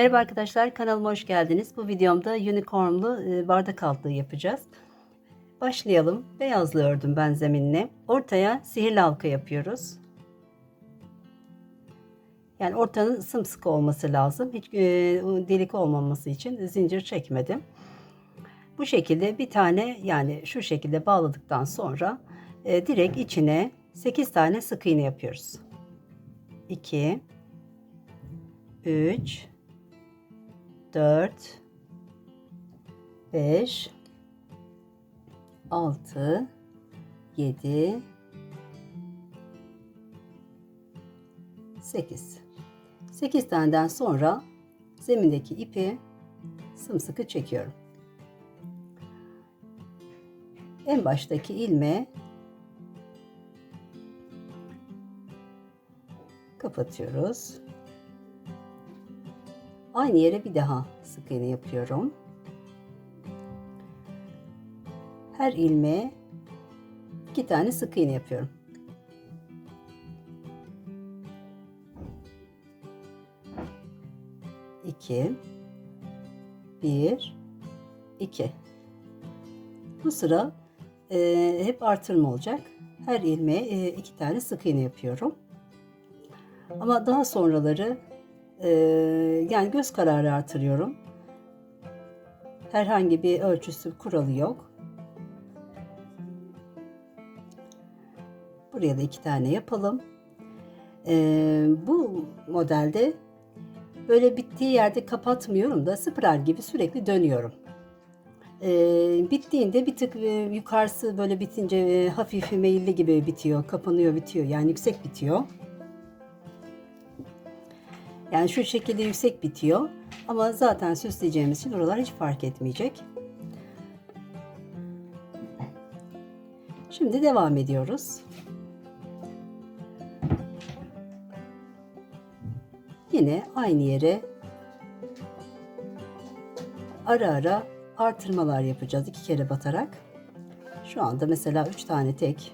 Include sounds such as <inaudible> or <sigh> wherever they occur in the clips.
Merhaba arkadaşlar kanalıma hoş geldiniz. Bu videomda unicornlu e, bardak altlığı yapacağız. Başlayalım. Beyazlı ördüm ben zeminine. Ortaya sihirli halka yapıyoruz. Yani ortanın sımsıkı olması lazım. Hiç e, delik olmaması için zincir çekmedim. Bu şekilde bir tane yani şu şekilde bağladıktan sonra e, direkt içine 8 tane sık iğne yapıyoruz. 2 3 4 5 6 7 8 8 taneden sonra zemindeki ipi sımsıkı çekiyorum. En baştaki ilmeğe kapatıyoruz. Aynı yere bir daha sık iğne yapıyorum. Her ilmeğe iki tane sık iğne yapıyorum. İki, bir, iki. Bu sıra e, hep artırma olacak. Her ilmeğe e, iki tane sık iğne yapıyorum. Ama daha sonraları ee, yani göz kararı artırıyorum. Herhangi bir ölçüsü kuralı yok. Buraya da iki tane yapalım. Ee, bu modelde böyle bittiği yerde kapatmıyorum da spiral gibi sürekli dönüyorum. Ee, bittiğinde bir tık e, yukarısı böyle bitince e, hafif meyilli gibi bitiyor, kapanıyor, bitiyor. Yani yüksek bitiyor. Yani şu şekilde yüksek bitiyor. Ama zaten süsleyeceğimiz için oralar hiç fark etmeyecek. Şimdi devam ediyoruz. Yine aynı yere ara ara artırmalar yapacağız iki kere batarak. Şu anda mesela 3 tane tek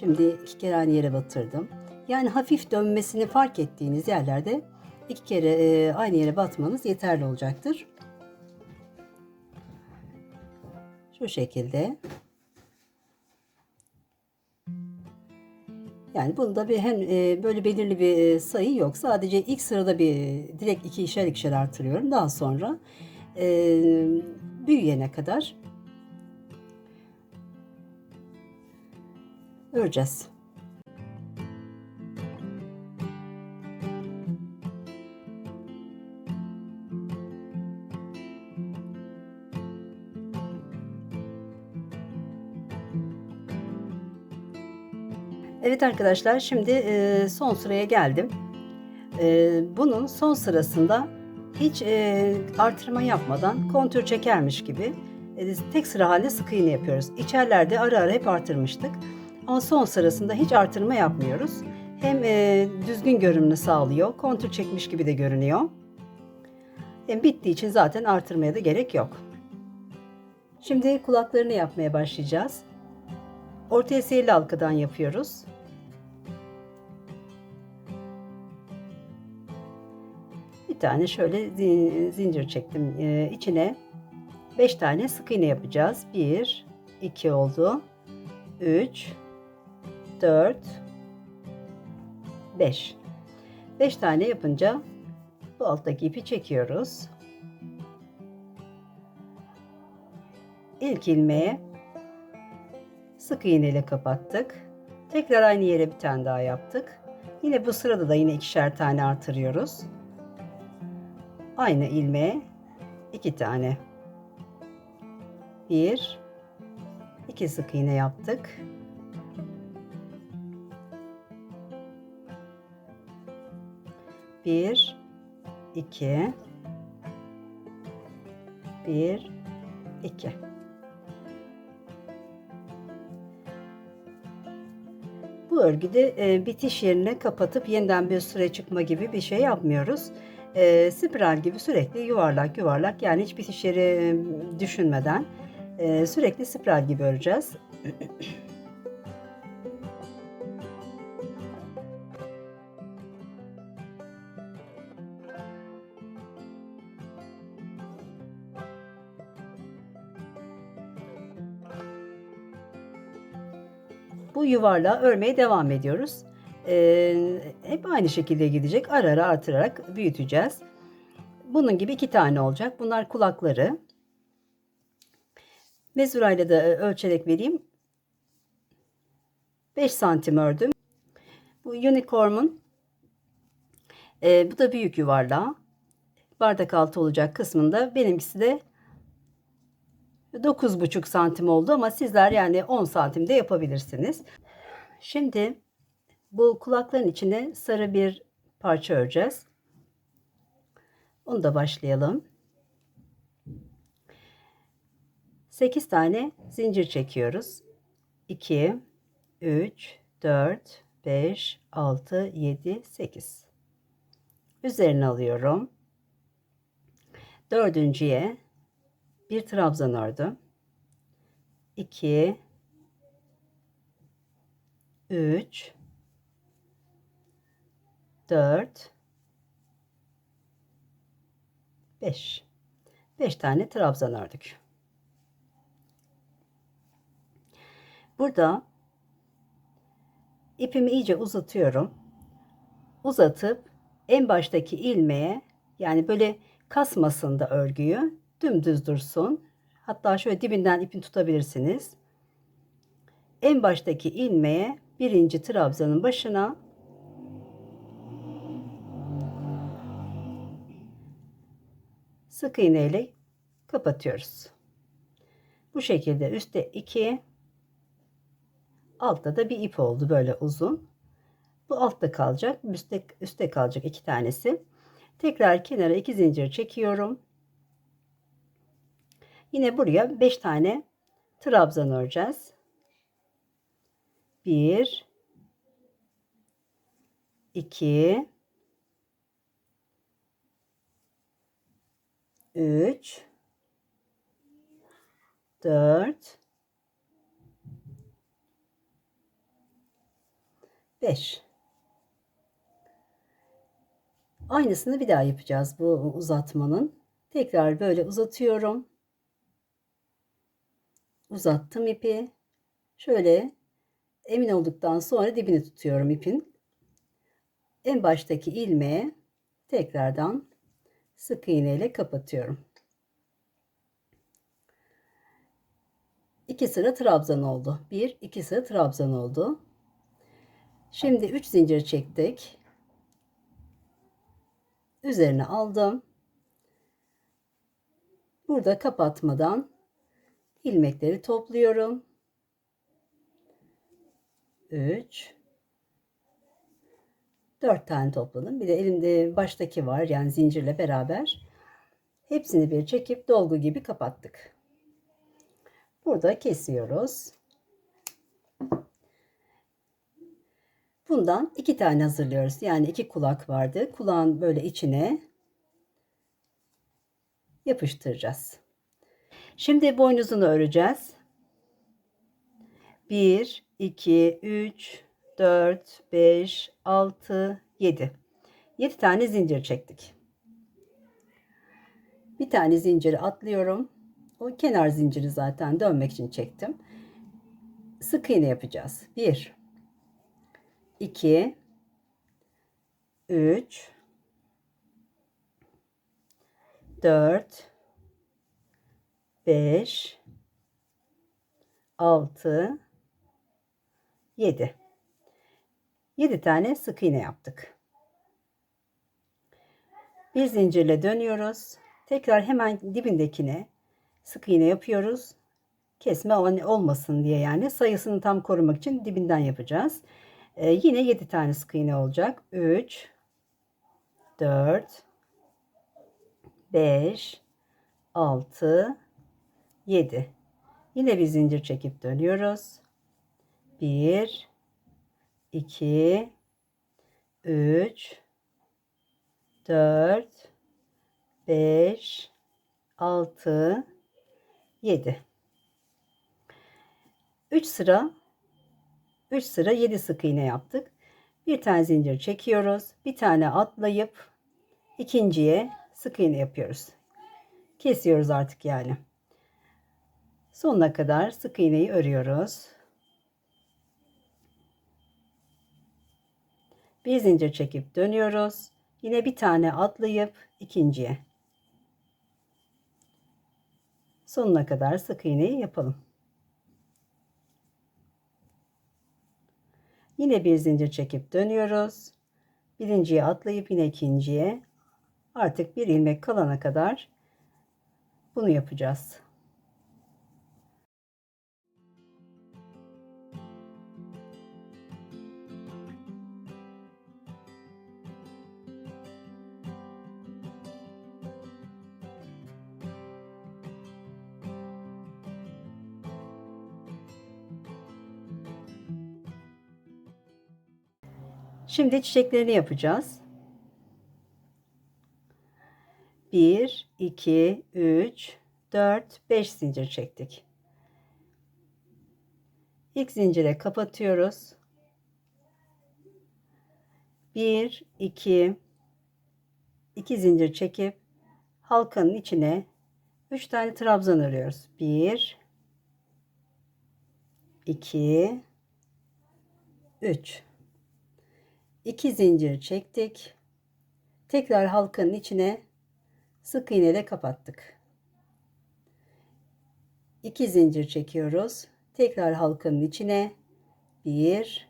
Şimdi iki kere aynı yere batırdım. Yani hafif dönmesini fark ettiğiniz yerlerde iki kere e, aynı yere batmanız yeterli olacaktır. Şu şekilde. Yani bunda bir hem e, böyle belirli bir e, sayı yok. Sadece ilk sırada bir direkt iki ikişer ikişer artırıyorum. Daha sonra büyüyene kadar öreceğiz. Evet arkadaşlar şimdi e, son sıraya geldim. E, bunun son sırasında hiç e, artırma yapmadan kontür çekermiş gibi tek sıra halde sık iğne yapıyoruz. İçerlerde ara ara hep artırmıştık. Ama son sırasında hiç artırma yapmıyoruz. Hem e, düzgün görünümünü sağlıyor, kontur çekmiş gibi de görünüyor. Hem bittiği için zaten artırmaya da gerek yok. Şimdi kulaklarını yapmaya başlayacağız. Ortaya seyirli halkadan yapıyoruz. Bir tane şöyle zincir çektim. Ee, içine 5 tane sık iğne yapacağız. 1, 2 oldu. 3, 4 5 5 tane yapınca bu alttaki ipi çekiyoruz. İlk ilmeğe sık iğne ile kapattık. Tekrar aynı yere bir tane daha yaptık. Yine bu sırada da yine ikişer tane artırıyoruz. Aynı ilmeğe iki tane. Bir, iki sık iğne yaptık. 1 2 1 2 Bu örgüde e, bitiş yerine kapatıp yeniden bir süre çıkma gibi bir şey yapmıyoruz. E, spiral gibi sürekli yuvarlak yuvarlak yani hiç bitiş yeri e, düşünmeden e, sürekli spiral gibi öreceğiz. Bu yuvarlağı örmeye devam ediyoruz. Ee, hep aynı şekilde gidecek. Ara ara artırarak büyüteceğiz. Bunun gibi iki tane olacak. Bunlar kulakları. Mezurayla da e, ölçerek vereyim. 5 santim ördüm. Bu unicorn'un e, bu da büyük yuvarlağı. Bardak altı olacak kısmında benimkisi de 9,5 santim oldu ama sizler yani 10 santimde yapabilirsiniz. Şimdi bu kulakların içine sarı bir parça öreceğiz. Onu da başlayalım. 8 tane zincir çekiyoruz. 2 3 4 5 6 7 8 Üzerine alıyorum. Dördüncüye bir trabzan ördüm. 2 3 4 5 5 tane trabzan ördük. Burada ipimi iyice uzatıyorum. Uzatıp en baştaki ilmeğe yani böyle kasmasın da örgüyü dümdüz dursun. Hatta şöyle dibinden ipini tutabilirsiniz. En baştaki ilmeğe birinci trabzanın başına sık iğne ile kapatıyoruz. Bu şekilde üstte 2 altta da bir ip oldu böyle uzun. Bu altta kalacak, üstte, üstte kalacak iki tanesi. Tekrar kenara iki zincir çekiyorum. Yine buraya 5 tane trabzan öreceğiz. 1 2 3 4 5 Aynısını bir daha yapacağız bu uzatmanın. Tekrar böyle uzatıyorum. Uzattım ipi. Şöyle emin olduktan sonra dibini tutuyorum ipin. En baştaki ilmeğe tekrardan sık iğne ile kapatıyorum. İki sıra trabzan oldu. Bir, iki sıra trabzan oldu. Şimdi 3 zincir çektik. Üzerine aldım. Burada kapatmadan ilmekleri topluyorum. 3 4 tane topladım. Bir de elimde baştaki var yani zincirle beraber. Hepsini bir çekip dolgu gibi kapattık. Burada kesiyoruz. Bundan iki tane hazırlıyoruz. Yani iki kulak vardı. Kulağın böyle içine yapıştıracağız. Şimdi boynuzunu öreceğiz. 1, 2, 3, 4, 5, 6, 7. 7 tane zincir çektik. Bir tane zinciri atlıyorum. O kenar zinciri zaten dönmek için çektim. Sık iğne yapacağız. 1 2 3 4 5 6 7 7 tane sık iğne yaptık. Bir zincirle dönüyoruz. Tekrar hemen dibindekine sık iğne yapıyoruz. Kesme olmasın diye yani sayısını tam korumak için dibinden yapacağız. Ee, yine 7 tane sık iğne olacak. 3 4 5 6 7 Yine bir zincir çekip dönüyoruz. 1 2 3 4 5 6 7 3 sıra 3 sıra 7 sık iğne yaptık. Bir tane zincir çekiyoruz. Bir tane atlayıp ikinciye sık iğne yapıyoruz. Kesiyoruz artık yani. Sonuna kadar sık iğneyi örüyoruz. Bir zincir çekip dönüyoruz. Yine bir tane atlayıp ikinciye. Sonuna kadar sık iğneyi yapalım. Yine bir zincir çekip dönüyoruz. Birinciye atlayıp yine ikinciye. Artık bir ilmek kalana kadar bunu yapacağız. Şimdi çiçeklerini yapacağız. 1, 2, 3, 4, 5 zincir çektik. İlk zincire kapatıyoruz. 1, 2, 2 zincir çekip halkanın içine 3 tane trabzan örüyoruz. 1, 2, 3. 2 zincir çektik. Tekrar halkanın içine sık iğne ile kapattık. 2 zincir çekiyoruz. Tekrar halkanın içine 1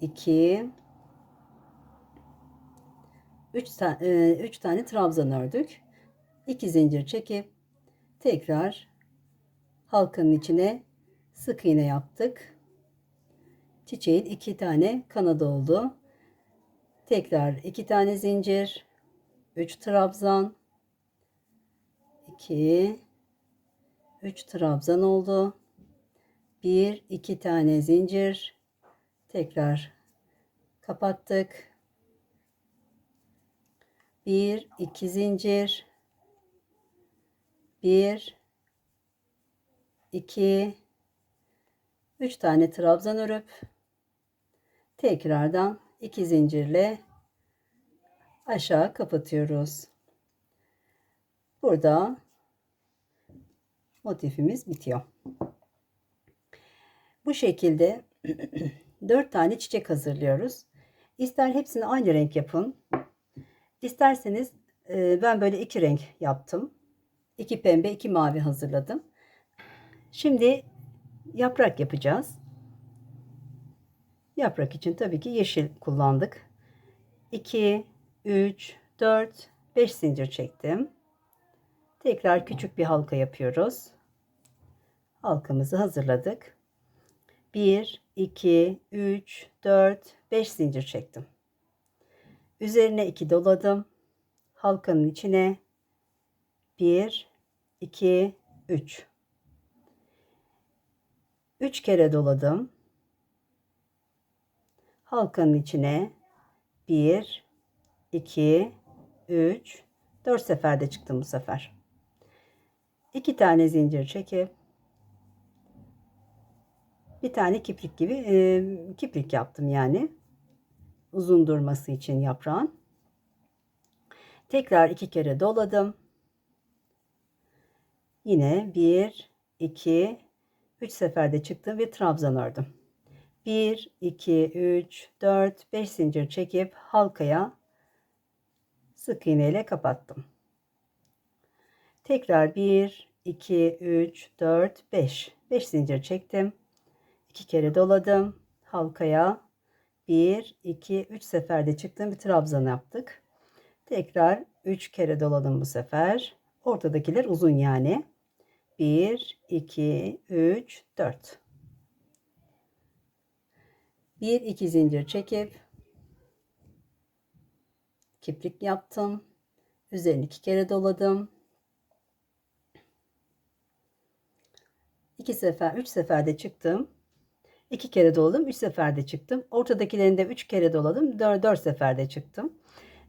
2 3 tane 3 tane trabzan ördük. 2 zincir çekip tekrar halkanın içine sık iğne yaptık. Çiçeğin iki tane kanadı oldu. Tekrar iki tane zincir, 3 trabzan, 2 3 trabzan oldu. 1 2 tane zincir. Tekrar kapattık. 1 2 zincir. 1 2 3 tane trabzan örüp tekrardan 2 zincirle aşağı kapatıyoruz. Burada motifimiz bitiyor. Bu şekilde <clears throat> 4 tane çiçek hazırlıyoruz. İster hepsini aynı renk yapın. İsterseniz e, ben böyle iki renk yaptım. İki pembe, iki mavi hazırladım. Şimdi yaprak yapacağız. Yaprak için tabii ki yeşil kullandık. 2, 3, 4, 5 zincir çektim. Tekrar küçük bir halka yapıyoruz. Halkamızı hazırladık. 1, 2, 3, 4, 5 zincir çektim. Üzerine 2 doladım. Halkanın içine 1, 2, 3. 3 kere doladım. Halkanın içine 1, 2, 3, 4 seferde çıktım bu sefer. 2 tane zincir çekip bir tane kiplik gibi e, kiplik yaptım yani. Uzun durması için yaprağın. Tekrar iki kere doladım. Yine 1, 2, 3 seferde çıktım ve trabzan ördüm. 1, 2, 3, 4, 5 zincir çekip halkaya sık iğne ile kapattım. Tekrar 1, 2, 3, 4, 5. 5 zincir çektim. 2 kere doladım. Halkaya 1, 2, 3 seferde çıktım. Bir trabzan yaptık. Tekrar 3 kere doladım bu sefer. Ortadakiler uzun yani. 1, 2, 3, 4. 1, 2 zincir çekip kiplik yaptım. Üzerini iki kere doladım. 2 sefer, 3 seferde çıktım. 2 kere doladım, 3 seferde çıktım. Ortadakilerinde 3 kere doladım, 4, 4 seferde çıktım.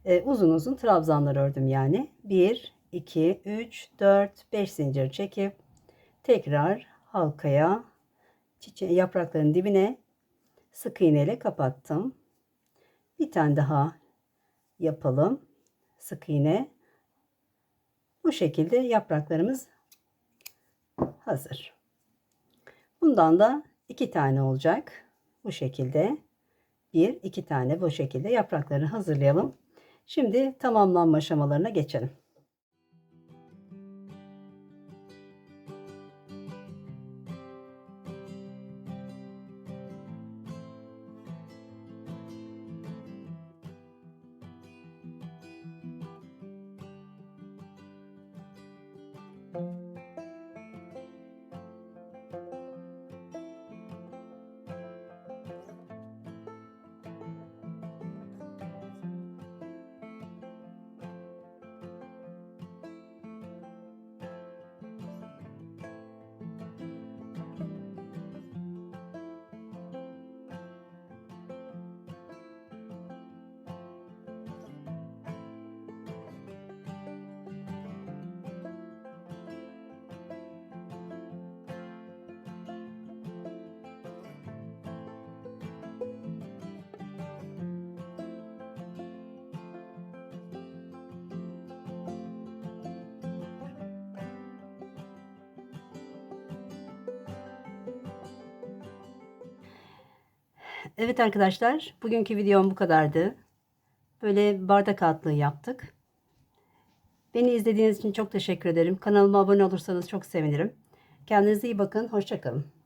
Ee, uzun uzun trabzanlar ördüm yani. 1, 2, 3, 4, 5 zincir çekip tekrar halkaya çiçeği yaprakların dibine sık iğne ile kapattım. Bir tane daha yapalım. Sık iğne. Bu şekilde yapraklarımız hazır. Bundan da iki tane olacak. Bu şekilde. Bir, iki tane bu şekilde yapraklarını hazırlayalım. Şimdi tamamlanma aşamalarına geçelim. Evet arkadaşlar, bugünkü videom bu kadardı. Böyle bardak altlığı yaptık. Beni izlediğiniz için çok teşekkür ederim. Kanalıma abone olursanız çok sevinirim. Kendinize iyi bakın. Hoşçakalın.